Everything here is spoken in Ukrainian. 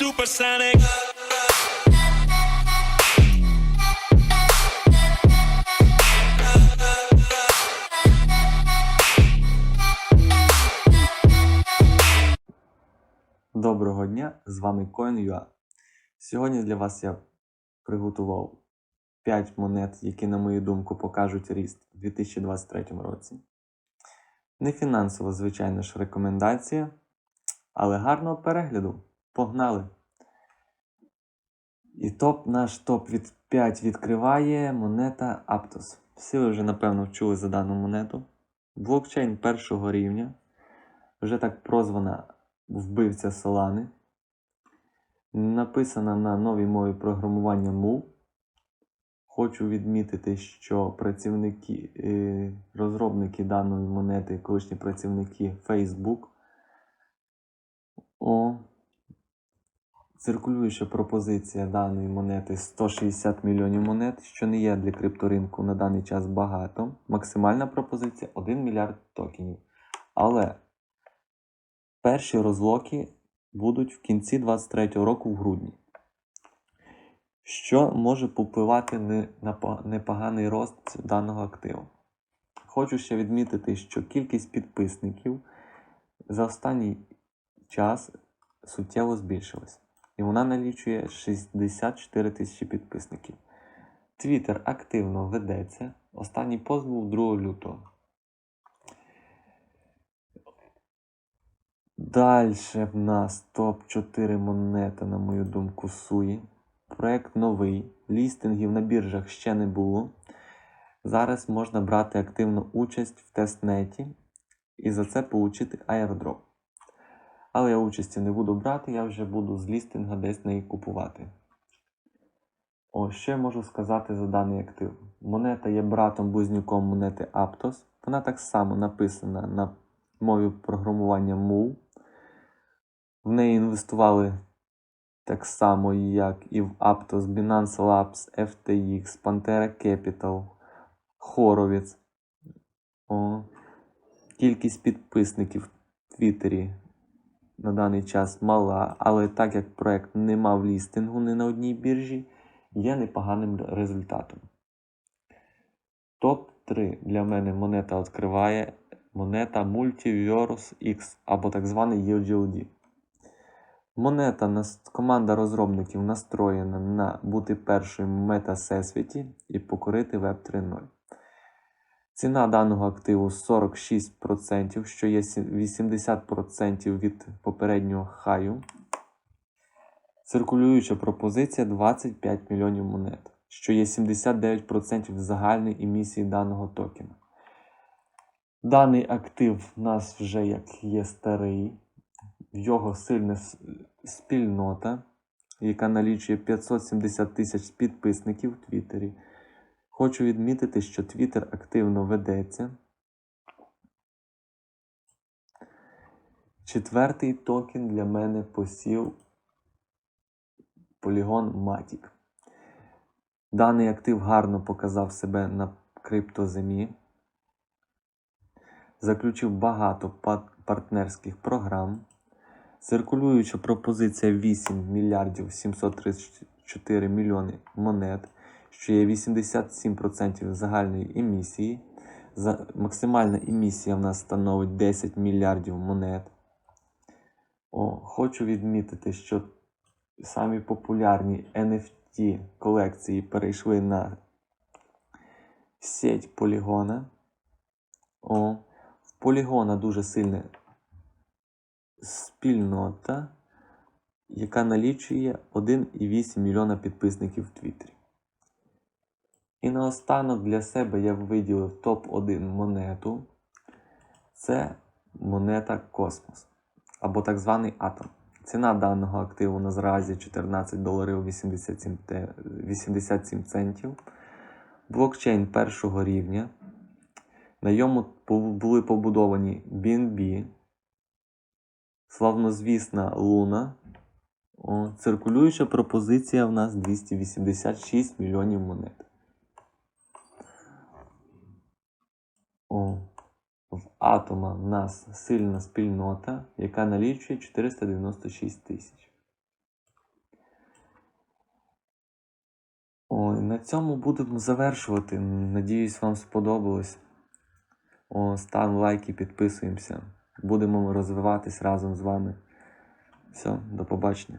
Supersonic. Доброго дня, з вами CoinUA. Сьогодні для вас я приготував 5 монет, які, на мою думку, покажуть ріст у 2023 році. Не фінансова, звичайно ж, рекомендація, але гарного перегляду. Погнали! І топ, наш топ від 5 відкриває монета Aptos. Всі ви вже, напевно, чули за дану монету. Блокчейн першого рівня, вже так прозвана вбивця Solana. Написана на новій мові програмування Mu. Хочу відмітити, що працівники, е, розробники даної монети, колишні працівники Facebook. О, циркулююча пропозиція даної монети 160 мільйонів монет, що не є для крипторинку на даний час багато. Максимальна пропозиція 1 мільярд токенів. Але перші розлоки будуть в кінці 2023 року в грудні. Що може попливати на непоганий рост даного активу? Хочу ще відмітити, що кількість підписників за останній час суттєво збільшилась. І вона налічує 64 тисячі підписників. Твіттер активно ведеться. Останній пост був 2 лютого. Далі в нас топ-4 монета, на мою думку, Суї. Проект новий. Лістингів на біржах ще не було. Зараз можна брати активну участь в тестнеті і за це отримати airdrop. Але я участі не буду брати, я вже буду з лістинга десь неї купувати. О, ще можу сказати за даний актив. Монета є братом-близнюком монети Aptos. Вона так само написана на мові програмування Mu. В неї інвестували так само, як і в Aptos, Binance Labs, FTX, Pantera Capital, Horowitz. О. Кількість підписників в Твіттері на даний час мала, але так як проект не мав лістингу ні на одній біржі, є непоганим результатом. Топ-3 для мене монета відкриває монета Multiverse X або так званий UGLD. Монета команда розробників настроєна на бути першою в мета-всесвіті і покорити Web 3.0. Ціна даного активу 46%, що є 80% від попереднього хаю. Циркулююча пропозиція 25 мільйонів монет, що є 79% загальної емісії даного токена. Даний актив в нас вже як є старий, його сильна спільнота, яка налічує 570 тисяч підписників в Твіттері. Хочу відмітити, що Твіттер активно ведеться. Четвертий токен для мене посів Polygon Matic. Даний актив гарно показав себе на криптоземі. Заключив багато партнерських програм. Циркулююча пропозиція 8 мільярдів 734 мільйони монет, що є 87% загальної емісії. За, максимальна емісія в нас становить 10 мільярдів монет. О, хочу відмітити, що самі популярні NFT колекції перейшли на сеть Полігона. О, в Полігона дуже сильна спільнота, яка налічує 1,8 мільйона підписників в Твіттері. І наостанок для себе я виділив топ-1 монету. Це монета Космос або так званий Атом. Ціна даного активу на зразі 14 доларів 87, 87 центів. Блокчейн першого рівня. На пов- були побудовані BNB, славнозвісна Луна. О, циркулююча пропозиція в нас 286 мільйонів монет. атома в нас сильна спільнота, яка налічує 496 тисяч. Ой, на цьому будемо завершувати. Надіюсь, вам сподобалось. О, Став лайк і підписуємося. Будемо розвиватись разом з вами. Все, до побачення.